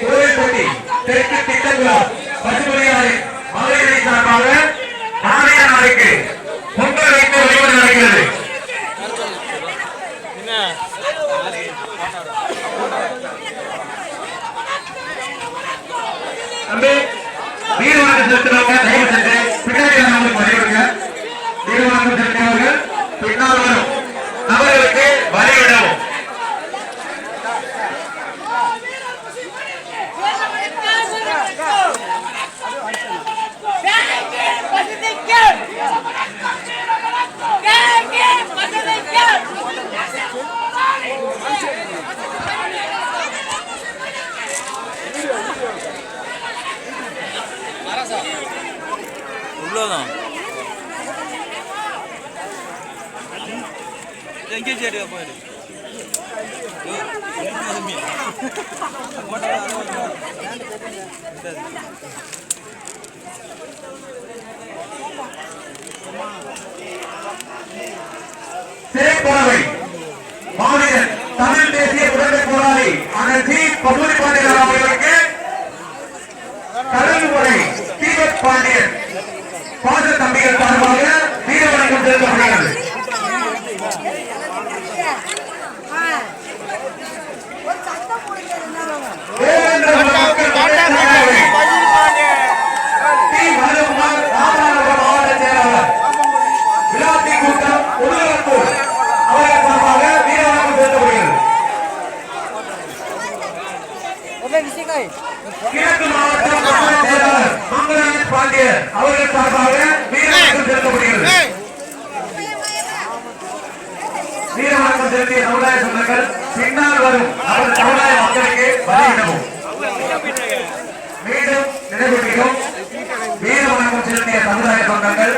கோவில்பட்டி தெற்கு திட்டக்குளம் பசுமணியாறு மகளிரை சார்பாக நாளைய நாளைக்கு பொங்கல் வைத்து வழிபாடு நடக்கிறது. தம்பி எங்கே சேரியா போயிடு மாநில தமிழ் தேசிய உடனே போராளி அண்ணன் பகுதி பசுமதி பாண்டியன் அவர்களுக்கு கருங்குமுறை தீபக் பாண்டியன் பாச தம்பிகள் சார்பாக வீரவணக்கம் செலுத்தப்படுகிறது தேவேந்திர குல மக்கள் முன்னேற்ற கழகம். டி. மனுகுமார் ராமநாதபுரம் மாவட்ட செயலாளர் விழாத்தி கூட்டம் உருளப்பூர் அவர்கள் சார்பாக வீரவணக்கம் செலுத்தப்படுகிறது கிழக்கு மாவட்ட மாவட்ட செயலாளர் மங்களாஜ் பாண்டியர் அவர்கள் சார்பாக வீரவணக்கம் செலுத்தப்படுகிறது. வீரவணக்கம் செலுத்திய சமுதாய சொந்தங்கள் பின்னால் வரும். நமது சமுதாய மக்களுக்கு வழியிடவும். மீண்டும் நினைவுகிறோம் வீரவணக்கம் செலுத்திய சமுதாய சொந்தங்கள்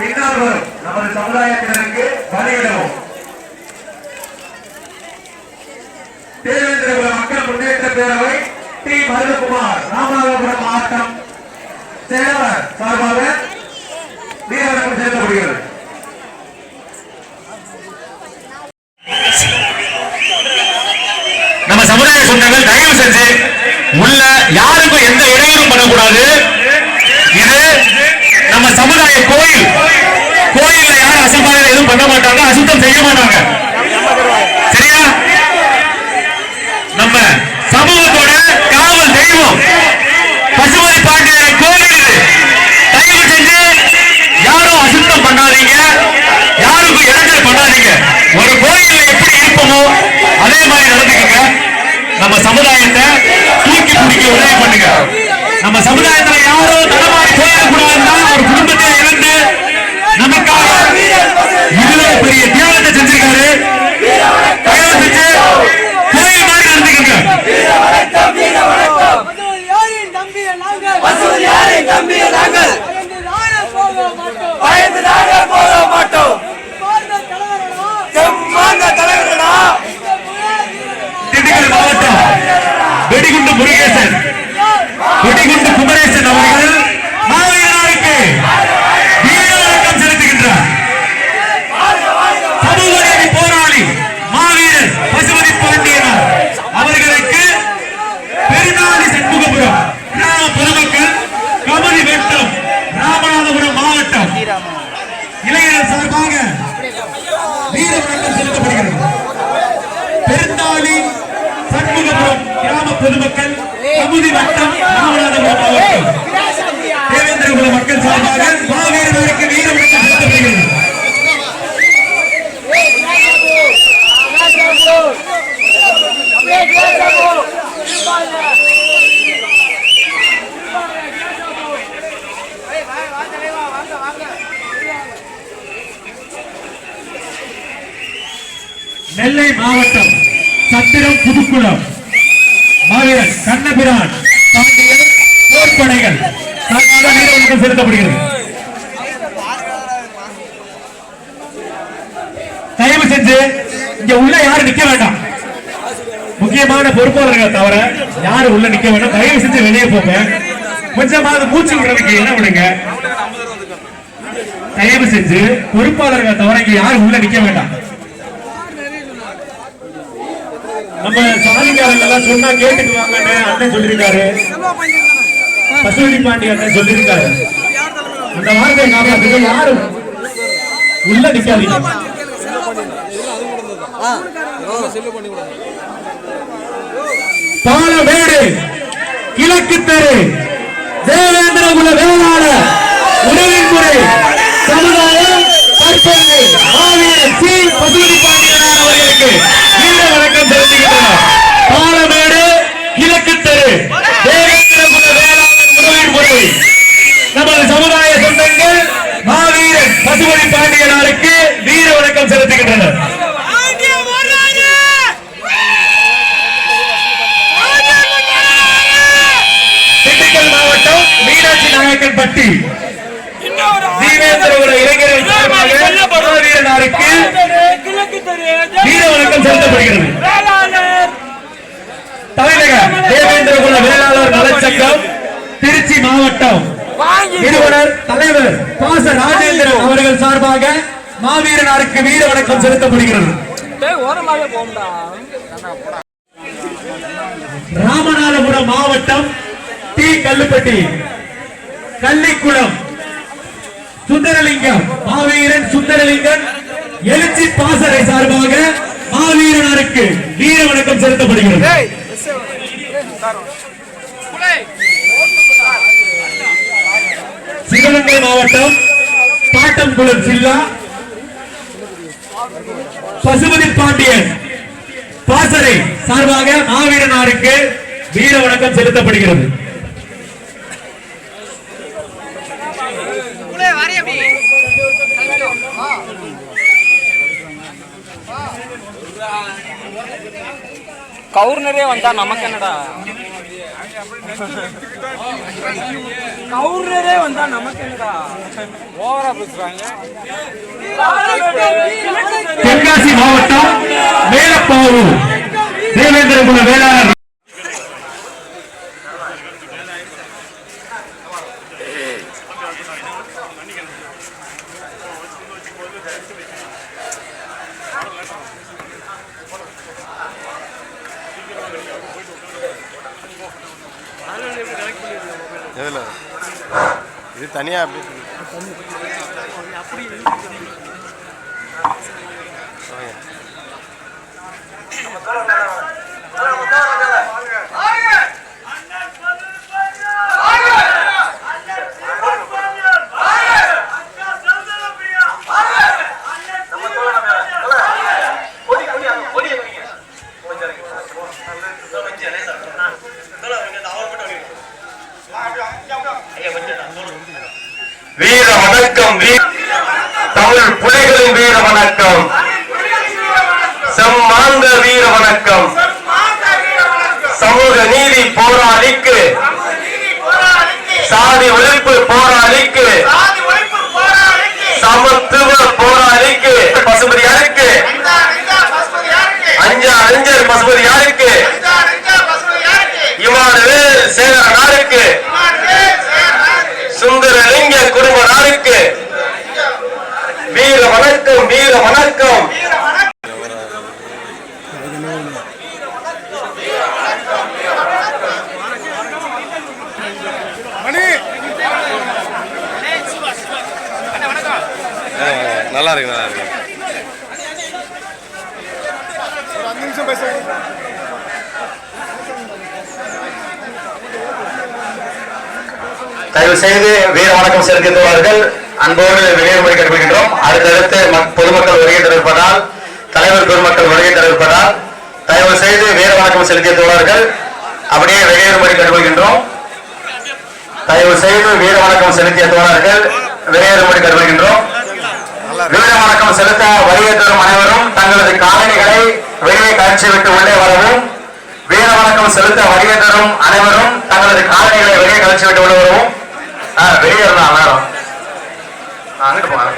பின்னால் வரும். நமது சமுதாயத்தினருக்கு வழியிடவும் தேவேந்திரகுல மக்கள் முன்னேற்ற பேரவை டி மருதகுமார் ராமநாதபுரம் மாவட்டம் செயலாளர் சார்பாக வீரவணக்கம் செலுத்தப்படுகிறது நம்ம சமுதாய சொந்தங்கள் தயவு செஞ்சு உள்ள யாருக்கும் எந்த இடையூறும் பண்ணக்கூடாது. இது நம்ம சமுதாய கோயில். கோயில்ல யாரும் அசம்பாவிதம் எதுவும் பண்ண மாட்டாங்க அசுத்தம் செய்ய மாட்டாங்க. கமுதி வட்டம் ராமநாதபுரம் மாவட்டம். தேவேந்திரகுல மக்கள் சார்பாக மாவீரர்களுக்கு செலுத்தப்படுகிறது. நெல்லை மாவட்டம் சத்திரம் புதுக்குளம். மாவீரன் கண்ணபிரான் பாண்டிய போர்ப்படைகள் சார்பாக வீரவணக்கம் செலுத்தப்படுகிறது. தயவு செஞ்சு இங்க உள்ள யாரும் நிக்க வேண்டாம். முக்கியமான பொறுப்பாளர்கள் தவிர யாரும் உள்ள நிக்க வேண்டாம். தயவு செஞ்சு வெளியே போங்க. கொஞ்சமாவது மூச்சு விடுறதுக்கு என்ன விடுங்க. தயவு செஞ்சு பொறுப்பாளர்கள் தவிர இங்க யாரும் உள்ள நிக்க வேண்டாம். நம்ம சாதிக்காரங்க எல்லாம் சொன்னா கேட்டுக்குவாங்கன்னு அண்ணன் சொல்லியிருக்காரு பசுவதி பாண்டி அண்ணன் சொல்லியிருக்காரு அந்த வார்த்தை காப்பாத்துக்கு யாரும் உள்ள நிக்காதீங்க. பாலமேடு கிழக்கு தெரு தேவேந்திர குல வேளாள உணவின் முறை சமுதாயம் தற்போது மாவீரன் பாண்டியனார் அவர்களுக்கு வணக்கம் செலுத்துகின்றனர் பாலமேடு கிழக்கு தெரு. நமது சமுதாய சொந்தங்கள் மாவீரன் பசுபதி பாண்டியனாருக்கு வீர வணக்கம் செலுத்துகின்றனர். மாவட்டம் மீனாட்சி நாயக்கன் பட்டி தீவேந்திர ஒரு இளைஞர்கள் சார்பாக மாவீரனாருக்கு வீர வணக்கம் செலுத்தப்படுகிறது தலைநக தேவேந்திர குல வேளாளர் நலச்சங்கம் திருச்சி மாவட்டம் நிறுவனர் தலைவர் பாச ராஜேந்திரன் அவர்கள் சார்பாக மாவீரனாருக்கு வீர வணக்கம் செலுத்தப்படுகிறது. ராமநாதபுரம் மாவட்டம் டி. கல்லுப்பட்டி கள்ளிக்குளம். சுந்தரலிங்கம் மாவீரன் சுந்தரலிங்கம் எழுச்சி பாசறை சார்பாக மாவீரனாருக்கு வீர வணக்கம் செலுத்தப்படுகிறது. சிவகங்கை மாவட்டம் பாட்டம்குளம் ஜில்லா பசுபதி பாண்டியன் பாசறை சார்பாக மாவீரனாருக்கு வீர வணக்கம் செலுத்தப்படுகிறது. கவுர்னரே வந்தா நமக்கு என்னடா? கவுர்னரே வந்தா நமக்கு என்னடா? ஓவரா பேசுறாங்க. தென்காசி மாவட்டம் மேலப்பாவூர். தேவேந்திரகுல வேளாளர் எதுல? இது தனியா அப்படி வீர வணக்கம் தமிழ் புலிகளின் வீர வணக்கம். செம்மாந்த வீர வணக்கம். சமூக நீதி போராளிக்கு. சாதி ஒழிப்பு போராளிக்கு. சமத்துவ போராளிக்கு பசுபதி யாருக்கு அஞ்சா அஞ்சர் பசுபதி யாருக்கு இமானுவேல் சேகர நாருக்கு சுந்தரலிங்க குடும்ப நாருக்கு வீர வணக்கம் வீர வணக்கம் நல்லா இருக்கு நல்லா இருக்கு தயவு செய்து வீர வணக்கம் செலுத்துவார்கள் அன்போடு வெளியேறும்படி கேட்டுக்கொள்கின்றோம். அடுத்தடுத்து மக்- பொதுமக்கள் வருகை தருவதால் தலைவர் பெருமக்கள் வருகை தருவதால் தயவு செய்து வீர வணக்கம் செலுத்திய தோழர்கள் அப்படியே வெளியேறும்படி கேட்டுக்கொள்கின்றோம். தயவு செய்து வீர வணக்கம் செலுத்திய தோழர்கள் வெளியேறும்படி கேட்டுக்கொள்கின்றோம். வீர வணக்கம் செலுத்த வருகை தரும் அனைவரும் தங்களது காலணிகளை வெளியே காட்சி விட்டு உள்ளே வரவும். வீர வணக்கம் செலுத்த வருகை தரும் அனைவரும் தங்களது காலணிகளை வெளியே கழிச்சு விட்டு உள்ளே வரவும். வெளியே இருந்தா அனைவரும் அங்கிட்டு போங்க.